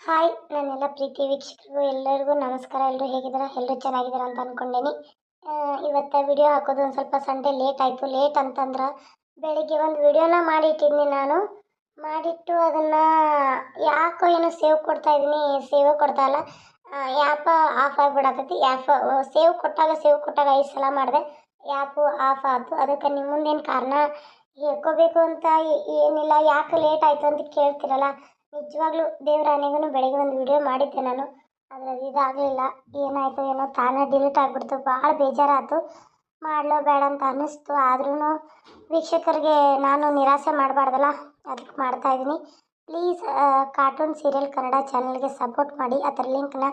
Hi ನನ್ನೆಲ್ಲ ಪ್ರೀತಿ ವೀಕ್ಷಕರಿಗೂ ಎಲ್ಲರಿಗೂ ನಮಸ್ಕಾರ. ಎಲ್ಲರೂ ಹೇಗಿದ್ದೀರಾ? ಎಲ್ಲರೂ ಚೆನ್ನಾಗಿದ್ದೀರಾ ಅಂತ ಅಂದ್ಕೊಂಡೇನಿ ಇವತ್ತು ವಿಡಿಯೋ ಹಾಕೋದು ಒಂದು ಸ್ವಲ್ಪ ಸಂಡೆ ಲೇಟ್ ಆಯಿತು. ಲೇಟ್ ಅಂತಂದ್ರೆ ಬೆಳಿಗ್ಗೆ ಒಂದು ವಿಡಿಯೋನ ಮಾಡಿಟ್ಟಿದ್ದೀನಿ ನಾನು. ಮಾಡಿಟ್ಟು ಅದನ್ನು ಯಾಕೋ ಏನೋ ಸೇವ್ ಕೊಡ್ತಾ ಇದ್ದೀನಿ ಸೇವ್ ಕೊಡ್ತಾ ಇಲ್ಲ. ಆ್ಯಪ ಆಫ್ ಆಗಿಬಿಡತ್ತೈತಿ ಆ್ಯಪ್ ಸೇವ್ ಕೊಟ್ಟಾಗ ಸೇವ್ ಕೊಟ್ಟಾಗ ಐದು ಸಲ ಮಾಡಿದೆ. ಆ್ಯಪು ಆಫ್ ಆಯಿತು ಅದಕ್ಕೆ ನಿಮ್ಮ ಮುಂದೇನು ಕಾರಣ ಹೇಳ್ಕೋಬೇಕು ಅಂತ ಏನಿಲ್ಲ. ಯಾಕೆ ಲೇಟ್ ಆಯಿತು ಅಂತ ಕೇಳ್ತಿರಲ್ಲ. ನಿಜವಾಗ್ಲೂ ದೇವರಾಣಿಗೂ ಬೆಳಗ್ಗೆ ಒಂದು ವಿಡಿಯೋ ಮಾಡಿದ್ದೆ ನಾನು. ಆದರೆ ಇದಾಗಲಿಲ್ಲ. ಏನಾಯಿತು ಏನೋ ತಾನೇ ಡಿಲೀಟ್ ಆಗಿಬಿಡ್ತು. ಭಾಳ ಬೇಜಾರಾಯಿತು. ಮಾಡಲೋ ಬೇಡ ಅಂತ ಅನ್ನಿಸ್ತು. ಆದ್ರೂ ವೀಕ್ಷಕರಿಗೆ ನಾನು ನಿರಾಸೆ ಮಾಡಬಾರ್ದಲ್ಲ? ಅದಕ್ಕೆ ಮಾಡ್ತಾಯಿದ್ದೀನಿ ಪ್ಲೀಸ್ ಕಾರ್ಟೂನ್ ಸೀರಿಯಲ್ ಕನ್ನಡ ಚಾನಲ್ಗೆ ಸಪೋರ್ಟ್ ಮಾಡಿ. ಅದರ ಲಿಂಕ್ನ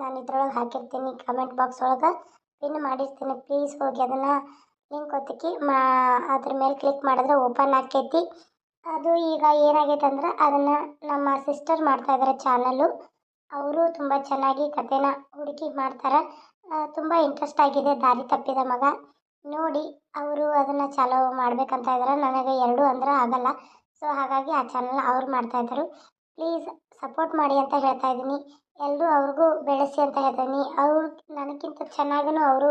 ನಾನು ಇದ್ರೊಳಗೆ ಹಾಕಿರ್ತೀನಿ ಕಮೆಂಟ್ ಬಾಕ್ಸ್ ಒಳಗೆ. ಪಿನ್ ಮಾಡಿರ್ತೀನಿ. ಪ್ಲೀಸ್ ಹೋಗಿ ಅದನ್ನು ಲಿಂಕ್ ಒತ್ತಿಕ್ಕಿ. ಮಾ, ಅದ್ರ ಮೇಲೆ ಕ್ಲಿಕ್ ಮಾಡಿದ್ರೆ ಓಪನ್ ಆಕೈತಿ ಅದು ಈಗ ಏನಾಗೈತೆ ಅಂದ್ರೆ ಅದನ್ನು ನಮ್ಮ ಸಿಸ್ಟರ್ ಮಾಡ್ತಾ ಇದ್ದಾರೆ ಚಾನಲ್ಲು ಅವರು ತುಂಬ ಚೆನ್ನಾಗಿ ಕಥೆನ ಹುಡುಕಿ ಮಾಡ್ತಾರೆ. ತುಂಬ ಇಂಟ್ರೆಸ್ಟ್ ಆಗಿದೆ ದಾರಿ ತಪ್ಪಿದ ಮಗ. ನೋಡಿ ಅವರು ಅದನ್ನು ಚಾಲೋ ಮಾಡ್ಬೇಕಂತ ಇದ್ದಾರೆ ನನಗೆ ಎರಡು ಅಂದ್ರೆ ಆಗಲ್ಲ. ಸೊ ಹಾಗಾಗಿ ಆ ಚಾನಲ್ ಅವ್ರು ಮಾಡ್ತಾ ಇದ್ದಾರೆ. ಪ್ಲೀಸ್ ಸಪೋರ್ಟ್ ಮಾಡಿ ಅಂತ ಹೇಳ್ತಾ ಇದ್ದೀನಿ. ಎಲ್ಲರೂ ಅವ್ರಿಗೂ ಬೆಳೆಸಿ ಅಂತ ಹೇಳ್ತೀನಿ ಅವ್ರು ನನಗಿಂತ ಚೆನ್ನಾಗೂ ಅವರು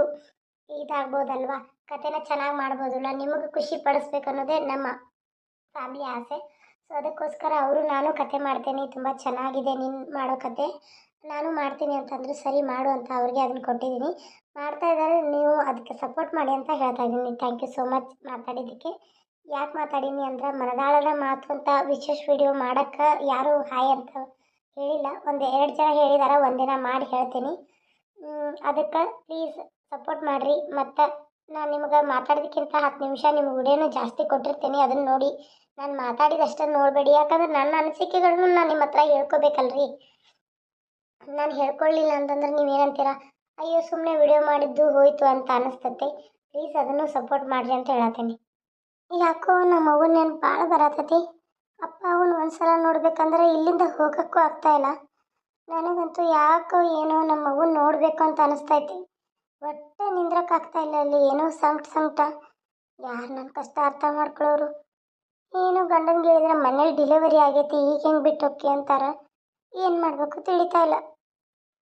ಇದಾಗ್ಬೋದಲ್ವಾ? ಕಥೆನ ಚೆನ್ನಾಗಿ ಮಾಡ್ಬೋದಲ್ಲ? ನಿಮಗೆ ಖುಷಿ ಪಡಿಸ್ಬೇಕು ಅನ್ನೋದೇ ನಮ್ಮ ಫ್ಯಾಮಿಲಿ ಆಸೆ. ಸೊ ಅದಕ್ಕೋಸ್ಕರ ಅವರು ನಾನು ಕತೆ ಮಾಡ್ತೇನೆ. ತುಂಬ ಚೆನ್ನಾಗಿದೆ ನಿನ್ನ ಮಾಡೋ ಕತೆ. ನಾನು ಮಾಡ್ತೀನಿ ಅಂತಂದರೆ ಸರಿ ಮಾಡು ಅಂತ ಅವ್ರಿಗೆ ಅದನ್ನು ಕೊಟ್ಟಿದ್ದೀನಿ. ಮಾಡ್ತಾ ಇದ್ದಾರೆ. ನೀವು ಅದಕ್ಕೆ ಸಪೋರ್ಟ್ ಮಾಡಿ ಅಂತ ಹೇಳ್ತಾ ಇದ್ದೀನಿ. ಥ್ಯಾಂಕ್ ಯು ಸೋ ಮಚ್ ಮಾತಾಡಿದ್ದಕ್ಕೆ. ಯಾಕೆ ಮಾತಾಡೀನಿ ಅಂದ್ರೆ ಮನದಾಳದ ಮಾತು ಅಂತ ವಿಶೇಷ ವಿಡಿಯೋ ಮಾಡೋಕ್ಕೆ ಯಾರೂ ಹಾಯ್ ಅಂತ ಹೇಳಿಲ್ಲ. ಒಂದು ಎರಡು ಜನ ಹೇಳಿದಾರ. ಒಂದಿನ ಮಾಡಿ ಹೇಳ್ತೀನಿ. ಅದಕ್ಕೆ ಪ್ಲೀಸ್ ಸಪೋರ್ಟ್ ಮಾಡಿರಿ. ಮತ್ತು ನಾನು ನಿಮ್ಗೆ ಮಾತಾಡೋದಕ್ಕಿಂತ ಹತ್ತು ನಿಮಿಷ ನಿಮ್ಗೆ ವಿಡಿಯೋನು ಜಾಸ್ತಿ ಕೊಟ್ಟಿರ್ತೀನಿ. ಅದನ್ನು ನೋಡಿ ನಾನು ಮಾತಾಡಿದಷ್ಟೇ ನೋಡಬೇಡಿ. ಯಾಕಂದ್ರೆ ನನ್ನ ಅನಿಸಿಕೆಗಳನ್ನು ನಾನು ನಿಮ್ಮ ಹತ್ರ ಹೇಳ್ಕೊಬೇಕಲ್ರಿ. ನಾನು ಹೇಳ್ಕೊಳ್ಳಿಲ್ಲ ಅಂತಂದ್ರೆ ನೀವೇನಂತೀರ ಅಯ್ಯೋ ಸುಮ್ಮನೆ ವಿಡಿಯೋ ಮಾಡಿದ್ದು ಹೋಯಿತು ಅಂತ ಅನಿಸ್ತತೆ. ಪ್ಲೀಸ್ ಅದನ್ನು ಸಪೋರ್ಟ್ ಮಾಡಿರಿ ಅಂತ ಹೇಳತ್ತೀನಿ. ಯಾಕೋ ನಮ್ಮ ಮಗುನ ನೆನ್ಪು ಭಾಳ ಬರತೈತಿ. ಅಪ್ಪ ಅವನು ಒಂದ್ಸಲ ನೋಡ್ಬೇಕಂದ್ರೆ ಇಲ್ಲಿಂದ ಹೋಗೋಕ್ಕೂ ಆಗ್ತಾಯಿಲ್ಲ ನನಗಂತೂ ಯಾಕೋ ಏನೋ ನಮ್ಮ ಮಗುನ ನೋಡಬೇಕು ಅಂತ ಅನಿಸ್ತೈತಿ. ಒಟ್ಟೆ ನಿಂದ್ರಕ್ಕಾಗ್ತಾ ಇಲ್ಲ ಅಲ್ಲಿ. ಏನೋ ಸಂಕಟ ಸಂಕಟ. ಯಾರು ನನ್ನ ಕಷ್ಟ ಅರ್ಥ ಮಾಡ್ಕೊಳ್ಳೋರು ಏನು ಗಂಡನಿಗೆ ಹೇಳಿದ್ರೆ ಮನೇಲಿ ಡಿಲಿವರಿ ಆಗೈತಿ, ಈಗ ಹೆಂಗೆ ಬಿಟ್ಟು ಹೋಗಿ ಅಂತಾರ? ಏನು ಮಾಡಬೇಕು ತಿಳಿತಾ ಇಲ್ಲ.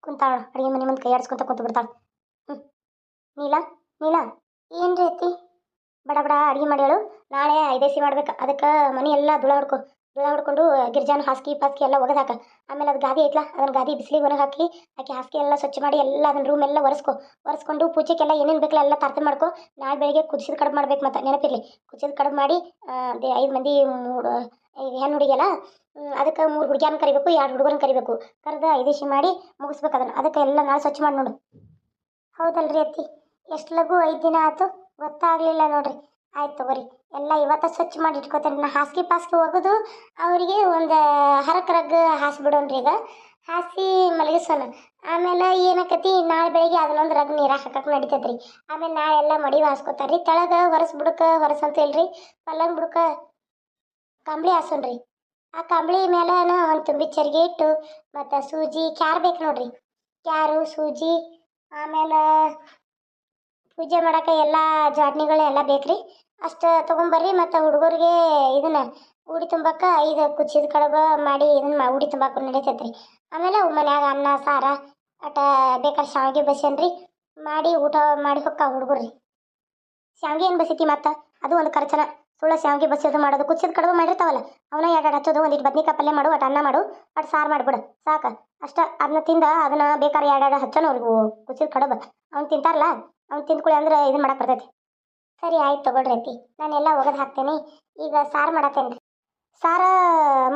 ಕುಂತಾಳ, ಅಡುಗೆ ಮನೆ ಮುಂದೆ ಕೈ ಆಡಿಸ್ಕೊಂತ ಕುಂತು ಬಿಡ್ತಾಳ. ಹ್ಞೂ ನೀಲ ನೀಲ ಏನು ರೀತಿ ಬಡ ಬಡ ಅಡುಗೆ ಮಾಡ್ಯಾಳು. ನಾಳೆ ಐದೇಸಿ ಮಾಡ್ಬೇಕು. ಅದಕ್ಕೆ ಮನೆ ಎಲ್ಲ ದುಳ ಹೊಡ್ಕೊ. ದುಳ ಹೊಡ್ಕೊಂಡು ಗಿರ್ಜಾನ ಹಾಸಿಗೆ ಪಾಸ್ಕಿ ಎಲ್ಲ ಒಗೆದು ಹಾಕ ಆಮೇಲೆ ಅದು ಗಾದಿ ಐತ್ಲಾ ಅದನ್ನ ಗಾದಿ ಬಿಸಿಲಿಗೆ ಒಣಗಿ ಹಾಕಿ, ಆಕೆ ಹಾಸಿಗೆ ಎಲ್ಲ ಸ್ವಚ್ಛ ಮಾಡಿ ಎಲ್ಲ ಅದನ್ನ ರೂಮ್ ಎಲ್ಲ ಒರೆಸ್ಕೊ. ಒರೆಸ್ಕೊಂಡು ಪೂಜೆಗೆಲ್ಲ ಏನೇನು ಬೇಕಲ್ಲ ಎಲ್ಲ ತರ್ತೆ ಮಾಡ್ಕೊ, ನಾಳೆ ಬೆಳಿಗ್ಗೆ ಕುದಿಸಿದ ಕಡ್ಬು ಮಾಡ್ಬೇಕು ಮತ್ತೆ, ನೆನಪಿರಲಿ. ಕುದಿಸಿದ ಕಡ್ಬು ಮಾಡಿ ಐದು ಮಂದಿ ಹೆಣ್ಣು ಹುಡುಗಿಯಲ್ಲ ಅದಕ್ಕೆ ಮೂರು ಹುಡುಗಿಯನ್ನ ಕರಿಬೇಕು, ಎರಡು ಹುಡುಗರನ್ನ ಕರಿಬೇಕು. ಕರೆದ ಐದೇಶಿ ಮಾಡಿ ಮುಗಿಸ್ಬೇಕು ಅದನ್ನು. ಅದಕ್ಕೆ ಎಲ್ಲ ನಾಳೆ ಸ್ವಚ್ಛ ಮಾಡಿ ನೋಡು. ಹೌದಲ್ರಿ ಅತ್ತಿ? ಎಷ್ಟು ಲಘು ಐದು ದಿನ ಆಯ್ತು ಗೊತ್ತಾಗಲಿಲ್ಲ ನೋಡ್ರಿ. ಆಯ್ತು ತಗೋರಿ. ಎಲ್ಲ ಇವತ್ತ ಸ್ವಚ್ಛ ಮಾಡಿ ಇಟ್ಕೋತೇನೆ. ನಾ ಹಾಸಿಗೆ ಪಾಸ್ಗೆ ಒಗೆದು ಅವರಿಗೆ ಒಂದು ಹರಕ್ ರಗ್ ಹಾಸ್ಬಿಡೋಣ್ರಿ ಈಗ. ಹಾಸಿ ಮಲಗಿಸೋಣ. ಆಮೇಲೆ ಏನಕ್ಕತಿ ನಾಳೆ ಬೆಳಿಗ್ಗೆ ಅದನ್ನೊಂದು ರಗ್ ನೀರಾಗ ಹಾಕಕ್ಕೆ ನಡಿತೈತ್ರಿ. ಆಮೇಲೆ ನಾಳೆ ಎಲ್ಲ ಮಡಿ ಹಾಸ್ಕೊತಾರ್ರಿ. ತೆಳಗ ಹೊರಸ್ ಬುಡಕ ಹೊರಸ್ ಅಂತ ಹೇಳ್ರಿ. ಪಲ್ಲಂಗ್ ಬುಡಕ ಕಂಬಳಿ ಹಾಸೋಣ್ರಿ. ಆ ಕಂಬಳಿ ಮೇಲೆ ಒಂದು ತುಂಬಿ ಚರಿಗೆ ಇಟ್ಟು, ಮತ್ತು ಸೂಜಿ, ಕ್ಯಾರ್ ಬೇಕು ನೋಡ್ರಿ. ಕ್ಯಾರು, ಸೂಜಿ, ಆಮೇಲೆ ಪೂಜೆ ಮಾಡೋಕೆ ಎಲ್ಲ ಜಾಡ್ನಿಗಳು ಎಲ್ಲ ಬೇಕ್ರಿ. ಅಷ್ಟು ತೊಗೊಂಬರ್ರಿ ಮತ್ತು ಹುಡುಗರಿಗೆ ಇದನ್ನ ಉಡಿ ತುಂಬಕ್ಕೆ ಐದು ಕುಚ್ಚಿದ ಕಡಬ ಮಾಡಿ ಇದನ್ನ ಉಡಿ ತುಂಬಾಕ ನಡೀತೈತ್ರಿ. ಆಮೇಲೆ ಮನ್ಯಾಗ ಅನ್ನ, ಸಾರ, ಅಟ ಬೇಕಾದ್ರೆ ಶಾವಿಗೆ ಬಸ್ಯನ್ರಿ. ಮಾಡಿ ಊಟ ಮಾಡಿ ಹೊಕ್ಕ ಹುಡುಗರ್ರಿ. ಶಾವಿಗೆ ಏನು ಬಸೈತಿ ಮತ್ತು? ಅದು ಒಂದು ಖರ್ಚನ. ಸುಳ್ಳ ಶಾವಿಗೆ ಬಸಿಯೋದು ಮಾಡೋದು ಕುಚ್ಚಿದ ಕಡುಬು ಮಾಡಿರ್ತಾವಲ್ಲ ಅವನ್ನ ಎರಡು ಹಚ್ಚೋದು ಒಂದಿಟ್ಟು ಬದ್ನಿಕಾಯಿ ಪಲ್ಯ ಮಾಡು, ಅಟ್ ಅನ್ನ ಮಾಡು, ಅಟ್ ಸಾರು ಮಾಡಿಬಿಡು, ಸಾಕು. ಅಷ್ಟ ಅದನ್ನ ತಿಂದ ಅದನ್ನ ಬೇಕಾದ್ರೆ ಎರಡು ಹಚ್ಚೋಣ ಅವ್ರಿಗೆ ಕುಚ್ಚಿದ ಕಡುಬು. ಅವ್ನು ತಿಂತಾರಲ್ಲ, ಅವ್ನು ತಿಂದ್ಕೊಳ್ಳಿ ಅಂದ್ರೆ ಇದನ್ನ ಮಾಡಕ್ಕೆ ಬರ್ತೈತಿ. ಸರಿ, ಆಯ್ತು ತಗೊಳ್ರಿ ನಾನು ನಾನೆಲ್ಲ ಒಗದು ಹಾಕ್ತೇನೆ. ಈಗ ಸಾರು ಮಾಡತ್ತೇನೆ ಸಾರ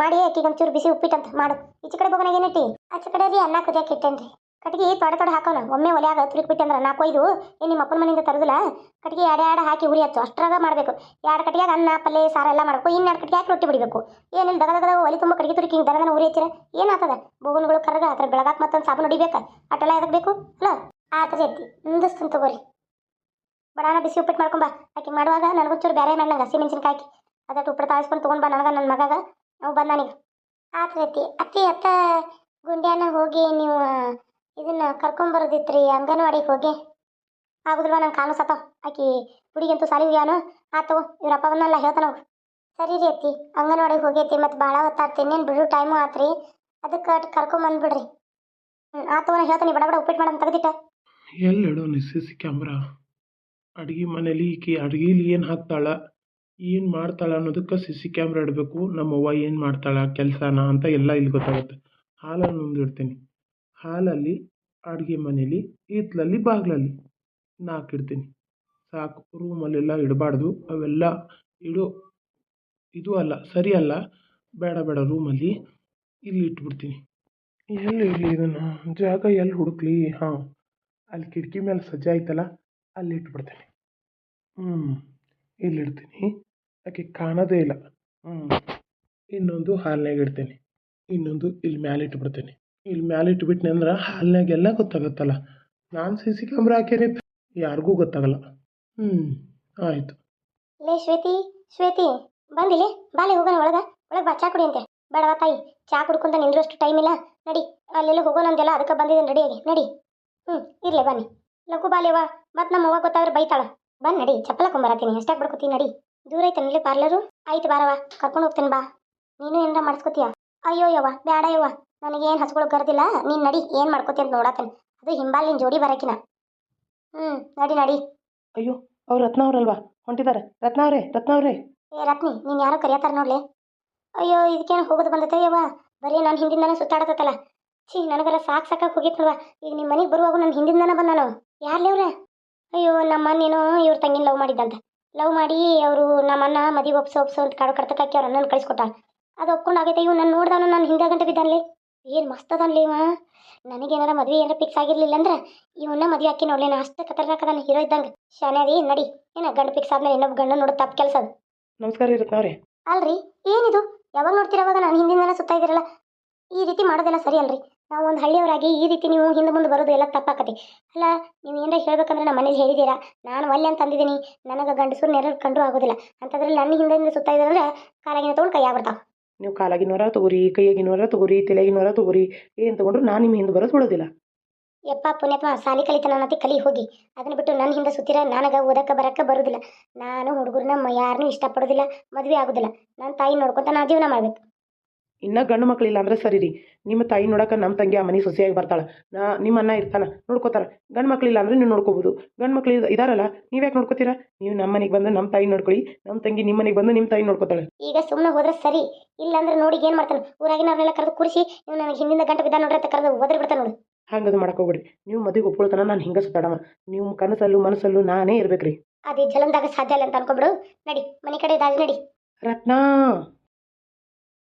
ಮಾಡಿ ಆಕಿಗೆ ಒಂಚೂರು ಬಿಸಿ ಉಪ್ಪಿಟ್ಟಂತ ಮಾಡು. ಈಚೆ ಕಡೆ ಬೋಗನಾಗ ಏನೈತಿ ಆಚೆ ಕಡೆ ರೀ ಅನ್ನ ಕುದಿಯಾಕ ಇಟ್ಟೇನ್ರಿ. ಕಟ್ಗೆ ತೊಡೆ ತೊಡೆ ಹಾಕೋಣ ಒಮ್ಮೆ ಒಲೆಯಾಗ ತುರುಕ್ ಬಿಟ್ಟಂದ್ರೆ ನಾ ಕೊಯ್ದು ಏನು ನಿಮ್ಮ ಅಪ್ಪನ ಮನೆಯಿಂದ ತರದಿಲ್ಲ? ಕಟ್ಗೆ ಎರಡು ಎರಡು ಹಾಕಿ ಉರಿ ಹಚ್ಚು. ಅಷ್ಟ್ರಾಗ ಮಾಡಬೇಕು. ಎರಡು ಕಟ್ಟಿಗೆ ಅನ್ನ, ಪಲ್ಲೆ, ಸಾರ ಎಲ್ಲ ಮಾಡಬೇಕು. ಇನ್ನು ಎರಡು ಕಟ್ಟಿಗೆ ಹಾಕಿ ರೊಟ್ಟಿ ಬಿಡಬೇಕು? ಏನಿಲ್ಲ, ದಗ ದಗದ ಒಲಿ ತುಂಬ ಕಡಿಗೆ ತುರುಕಿ ಹಿಂಗೆ ದಗದನ ಉರಿ ಹಚ್ಚಿರ ಏನಾಗ್ತದ ಬೋಗನ್ಗಳು ಕರಗ, ಅದ್ರ ಬೆಳಗಾಕ್ ಮತ್ತೊಂದು ಸಾಬೂನು ಹೊಡಿಬೇಕು? ಅಟೆಲ್ಲ ಎದಕ್ಕೆ ಬೇಕು? ಅಲ್ಲ ಆತದ ಐತಿ ನಿಂದಿಸ್ತೀನಿ ತಗೋರಿ. ಬಡಾನ ಬಿಸಿ ಉಪ್ಪಿಟ್ಟು ಮಾಡ್ಕೊಂಬ ಆಕಿ ಮಾಡುವಾಗ ನನಗೊಂಚೂರು ಬೇರೆ ಮಾಡಿ ನಂಗೆ ಹಸಿ ಮೆಣಸಿನ್ಕಾಯಿ ಅದಟ್ಟು ಉಪ್ಪಿಟ್ಟು ತಾಳಿಸ್ಕೊಂಡು ತೊಗೊಂಡು ನನಗೆ ನನ್ನ ಮಗಗ. ನಾವು ಬಂದ ನನಗೆ. ಅತ್ತಿ ಅತ್ತಿ ಅತ್ತ ಗುಂಡ್ಯಾನ ಹೋಗಿ ನೀವು, ಇದನ್ನ ಕರ್ಕೊಂಬರೋದಿತ್ರಿ, ಅಂಗನವಾಡಿಗೆ ಹೋಗಿ. ಆಗುದಿಲ್ವ ನಂಗೆ ಕಾಲು ಸತ್ತ ಆಕಿ ಹುಡುಗಿಂತೂ ಸಾಲಿ ಹೋಗ್ಯಾನು ಆತು ಇವ್ರ ಅಪ್ಪ ಬಂದಲ್ಲ ಹೇಳ್ತಾನ ಸರಿ ರೀ ಅತ್ತಿ, ಅಂಗನವಾಡಿಗೆ ಹೋಗೈತಿ ಮತ್ತು ಭಾಳ ಹೊತ್ತಾಗ್ತೀನಿ ಬಿಡು ಟೈಮು ಆತ್ರಿ ಅದಕ್ಕೆ ಕರ್ಕೊಂಬಂದ್ಬಿಡ್ರಿ ಹ್ಞೂ ಆತು ಹೇಳ್ತೀನಿ, ಬಡ ಬಡ ಉಪ್ಪಿಟ್ಟು ಮಾಡೋದು ತೆಗೆದಿಟ್ಟ. ಎಲ್ಲಿಡು ಸಿ ಕ್ಯಾಮ್ರಾ. ಅಡ್ಗೆ ಮನೇಲಿ ಈಕೆ ಅಡ್ಗೆಲಿ ಏನು ಹಾಕ್ತಾಳೆ, ಏನು ಮಾಡ್ತಾಳ ಅನ್ನೋದಕ್ಕೆ ಸಿ ಸಿ ಕ್ಯಾಮ್ರಾ ಇಡಬೇಕು ನಮ್ಮವ್ವ ಏನು ಮಾಡ್ತಾಳ, ಕೆಲಸನ ಅಂತ ಎಲ್ಲ ಇಲ್ಲಿ ಗೊತ್ತಾಗುತ್ತೆ. ಹಾಲನ್ನು ಮುಂದೆ ಇಡ್ತೀನಿ ಹಾಲಲ್ಲಿ, ಅಡುಗೆ ಮನೇಲಿ, ಈತ್ಲಲ್ಲಿ, ಬಾಗಿಲಲ್ಲಿ ನಾಲ್ಕು ಇಡ್ತೀನಿ ಸಾಕು, ರೂಮಲ್ಲೆಲ್ಲ ಇಡಬಾರ್ದು, ಅವೆಲ್ಲ ಇಡೋ ಇದು ಅಲ್ಲ, ಸರಿ ಅಲ್ಲ, ಬೇಡ ಬೇಡ ರೂಮಲ್ಲಿ ಇಲ್ಲಿ ಇಟ್ಬಿಡ್ತೀನಿ. ಎಲ್ಲಿ ಇರಲಿ ಇದನ್ನು? ಜಾಗ ಎಲ್ಲಿ ಹುಡುಕ್ಲಿ? ಹಾಂ, ಅಲ್ಲಿ ಕಿಟಕಿ ಮೇಲೆ ಸಜ್ಜೆ ಐತಲ್ಲ ಅಲ್ಲಿ ಇಟ್ಬಿಡ್ತೀನಿ. ಹ್ಞೂ ಇಲ್ಲಿ ಇಡ್ತೀನಿ. ಆಕೆ ಕಾಣೋದೇ ಇಲ್ಲ. ಹ್ಞೂ ಇನ್ನೊಂದು ಹಾಲ್ನಾಗ ಇಡ್ತೀನಿ. ಇನ್ನೊಂದು ಇಲ್ಲಿ ಮ್ಯಾಲೆ ಇಟ್ಬಿಡ್ತೀನಿ. ಇಲ್ಲಿ ಮ್ಯಾಲೆ ಇಟ್ಬಿಟ್ನಿ ಅಂದ್ರೆ ಹಾಲ್ನಾಗೆಲ್ಲ ಗೊತ್ತಾಗುತ್ತಲ್ಲ. ನಾನು ಸಿ ಸಿ ಕ್ಯಾಮ್ರಾ ಹಾಕೇನಿ ಯಾರಿಗೂ ಗೊತ್ತಾಗಲ್ಲ. ಹ್ಞೂ ಆಯಿತು. ಲೇ ಶ್ವೇತಿ ಶ್ವೇತಿ ಬಂದಿಲ್ಲ ಬಾಲೆ ಹೋಗೋಣ ಒಳಗ. ಒಳಗೆ ಬಾ, ಚಾ ಕುಡಿ ಅಂತೆ. ಬೇಡವಾ ತಾಯಿ. ಚಾ ಕುಡ್ಕೊಂತ ನಿಂದ್ರಷ್ಟು ಟೈಮ್ ಇಲ್ಲ. ನಡಿ, ಅಲ್ಲೆಲ್ಲ ಹೋಗೋಣ ಅಂದೆಲ್ಲ ಅದಕ್ಕೆ ಬಂದಿದ್ದೀನಿ ರೆಡಿಯಾಗಿ ನಡಿ. ಹ್ಞೂ ಇರಲಿ ಬನ್ನಿ. ಲಘು ಬಾಲ್ಯವ ಮತ್ತು ನಮ್ಮ ಅವ್ವ ಗೊತ್ತಾದ್ರೆ ಬೈತಾಳ. ಬಂದ್ ನಡಿ ಚಪ್ಪಲ ಕೊಂಬರತ್ತೀನಿ ಎಷ್ಟಾಗಿ ಬಿಡ್ಕೋತೀನಿ ನಡಿ. ದೂರ ಐತನಲ್ಲಿ ಪಾರ್ಲರು. ಆಯ್ತು ಬಾರವ ಕರ್ಕೊಂಡು ಹೋಗ್ತೀನಿ ಬಾ. ನೀನು ಏನಾರ ಮಾಡ್ಸ್ಕೊತೀಯ? ಅಯ್ಯೋ ಯವ್ವ ಬೇಡ ಯವ್ವ. ನನಗೇನು ಹಸ್ಗಳು ಗರ್ದಿಲ್ಲ ನೀನು ನಡಿ ಏನು ಮಾಡ್ಕೋತೀನಿ ಅಂತ ನೋಡತ್ತೇನೆ ಅದು ಹಿಂಬಾಲಿನ ಜೋಡಿ ಬರಕಿನ. ಹ್ಞೂ ನಡಿ ನಡಿ. ಅಯ್ಯೋ ಅವ್ರು ರತ್ನ ಅವರಲ್ವಾ? ಹೊಂಟಿದ್ದಾರೆ ರತ್ನ ಅವರೇ ರತ್ನ ಅವರೇ. ಏ ರತ್ನಿ ನೀನು ಯಾರೋ ಕರಿಯತ್ತಾರ ನೋಡ್ಲೆ. ಅಯ್ಯೋ ಇದಕ್ಕೇನು ಹೋಗೋದು ಬಂದತೆ ಯವ್ವ? ಬರೀ ನಾನು ಹಿಂದಿಂದನೇ ಸುತ್ತಾಡತ್ತಲ್ಲ ಛೀ ನನಗೆಲ್ಲ ಸಾಕು ಸಾಕಾಗಿ ಹೋಗಿತ್ತು ಈಗ ನಿಮ್ಮ ಮನೆಗೆ ಬರುವಾಗ ನನ್ನ ಹಿಂದಿಂದನೇ ಬಂದಾನು? ಯಾರ್ಲಿ ಅವ್ರೆ ಅಯ್ಯೋ ನಮ್ಮ ನೀನು ಇವ್ರ ತಂಗಿನ ಲವ್ ಮಾಡಿದ್ದಂತ ಲವ್ ಮಾಡಿ ಅವರು ನಮ್ಮನ್ನ ಮದಿ ಒಪ್ಸು ಒಪ್ಸು ಅಂತ ಕಾಡು ಕಡ್ತಕ್ಕಾಕಿ ಅವ್ರ ಅಣ್ಣನ ಕಳಿಸ್ಕೊಟ್ಟ. ಅದು ಒಪ್ಕೊಂಡು ಆಗೈತೆ ಇವ್ ನಾನು ನೋಡ್ದಾನ ನಾನು ಹಿಂದೆ ಗಂಟೆ ಬಿದ್ದಾನ್ಲಿ. ಏನು ಮಸ್ತ್ ಅದನ್ಲಿ ಇವ. ನನಗೇನಾರ ಮದುವೆ ಏನಾರ ಫಿಕ್ಸ್ ಆಗಿರ್ಲಿಲ್ಲ ಅಂದ್ರೆ ಇವನ್ನ ಮದುವೆ ಹಾಕಿ ನೋಡ್ಲಿ ನಾ ಅಷ್ಟು ಖತರ್ನಾಕ್ ಅದಾನ ಹೀರೋ ಇದ್ದಂಗೆ. ಶಾನೆ ಅದಿ ನಡಿ. ಏನ ಗಂಡು ಫಿಕ್ಸ್ ಆದ್ಮೇಲೆ ಇನ್ನೊಬ್ಬ ಗಂಡು ನೋಡೋ ತಪ್ಪು ಕೆಲಸ ಅದು. ನಮಸ್ಕಾರ ಇರುತ್ತೆ ಅಲ್ರಿ ಏನಿದು? ಯಾವಾಗ ನೋಡ್ತಿರೋವಾಗ ನಾನು ಹಿಂದಿನ ಸುತ್ತಾ ಇದ್ದೀರಲ್ಲ ಈ ರೀತಿ ಮಾಡೋದೆಲ್ಲ ಸರಿ ಅಲ್ರಿ. ನಾವು ಒಂದು ಹಳ್ಳಿಯವರಾಗಿ ಈ ರೀತಿ ನೀವು ಹಿಂದೆ ಮುಂದೆ ಬರೋದು ಎಲ್ಲ ತಪ್ಪಾಕತಿ. ಅಲ್ಲ ನೀವು ಏನಾರ ಹೇಳ್ಬೇಕಂದ್ರೆ ನಮ್ಮ ಮನೇಲಿ ಹೇಳಿದ್ದೀರಾ? ನಾನು ಒಲ್ಲೆ ಅಂತ ಅಂದಿದ್ದೀನಿ. ನನಗೆ ಗಂಡಸರು ನೆರಳು ಕಂಡ್ರೂ ಆಗೋದಿಲ್ಲ. ಅಂತಂದ್ರೆ ನನ್ನ ಹಿಂದೆ ಸುತ್ತಾ ಇದ್ದಾರಂದ್ರೆ ಕಾಲಾಗಿನ ತೊಗೊಂಡು ಕೈ ಆಗ್ಬಿಡ್ತಾವ. ನೀವು ಕಾಲಾಗಿನವರ ತಗೋರಿ ಕೈಯಾಗಿನವರ ತಗೋರಿ ತಲೆಯಾಗಿನವರ ತಗೋರಿ. ಏನು ತಗೊಂಡ್ರು ನಾನು ನಿಮ್ಮ ಹಿಂದೆ ಬರೋದು ಬಿಡೋದಿಲ್ಲ. ಯಪ್ಪ ಪುಣ್ಯಾತ್ಮ ಸಾಲಿ ಕಲಿತಾನ ಅನ್ನತಿ ಕಲಿ ಹೋಗಿ. ಅದನ್ನ ಬಿಟ್ಟು ನನ್ನ ಹಿಂದೆ ಸುತ್ತಿರ ನನಗೆ ಓದಕ್ಕೆ ಬರಕ್ಕೆ ಬರೋದಿಲ್ಲ. ನಾನು ಹುಡುಗರನ್ನ ಯಾರನ್ನೂ ಇಷ್ಟಪಡೋದಿಲ್ಲ ಮದುವೆ ಆಗೋದಿಲ್ಲ. ನನ್ನ ತಾಯಿ ನೋಡ್ಕೊತ ನಾ ಜೀವನ ಮಾಡ್ಬೇಕು. ಇನ್ನ ಗಂಡು ಮಕ್ಕಳಿಲ್ಲ ಅಂದ್ರೆ ಸರಿ ರೀ ನಿಮ್ಮ ತಾಯಿ ನೋಡಕ್ಕೆ ನಮ್ಮ ತಂಗಿ ಆ ಮನೆ ಸೊಸೆಯಾಗಿ ಬರ್ತಾಳೆ. ನಾ ನಿಮ್ಮ ಅಣ್ಣ ಇರ್ತಾನೆ ನೋಡ್ಕೋತಾರೆ. ಗಂಡು ಮಕ್ಕಳಿಲ್ಲ ಅಂದ್ರೆ ನೀವು ನೋಡ್ಕೋಬೋದು. ಗಂಡು ಮಕ್ಳು ಇದಾರಲ್ಲ ನೀವ್ಯಾಕೆ ನೋಡ್ಕೋತೀರಾ? ನೀವು ನಮ್ಮ ಮನೆಗೆ ಬಂದು ನಮ್ಮ ತಾಯಿ ನೋಡ್ಕೊಳ್ಳಿ ನಮ್ಮ ತಂಗಿ ನಿಮ್ಮ ಮನೆಗೆ ಬಂದು ನಿಮ್ಮ ತಾಯಿ ನೋಡ್ಕೋತಾಳೆ. ಈಗ ಸುಮ್ಮನೆ ಹೋದ್ರೆ ಸರಿ. ಇಲ್ಲಾಂದ್ರೆ ನೋಡಿ ಏನು ಮಾಡ್ತಾನೆ. ಊರಾಗಿನವ್ರನ್ನೆಲ್ಲ ಕರೆದು ಕೂರಿಸಿ ನೀವು ನನಗೆ ಹಿಂದಿಂದ ಗಂಟೆ ಬಿದ್ದ ನೋಡ್ರಿ ಅಂತ ಕರೆದು ಒದರಿ ಬಿಡ್ತಾನೆ ನೋಡು. ಹಂಗದು ಮಾಡಕ್ಕೆ ಹೋಗ್ಬಿಡ್ರಿ ನೀವು ಮದುವೆ ಒಪ್ಕೊಳ್ತಾನ ನಾನು ಹಿಂಗೆ ಸುತ್ತಾಡವ. ನೀವು ಕನಸಲ್ಲೂ ಮನಸ್ಸಲ್ಲೂ ನಾನೇ ಇರ್ಬೇಕ್ರಿ. ಅದೇ ಜಲಂದಾಗ ಸಾಧ್ಯ ಇಲ್ಲ ಅಂತ ಅನ್ಕೊಬಿಡು ನಡಿ ಮನೆ ಕಡೆ ದಾರಿ ನಡಿ. ರತ್ನಾ!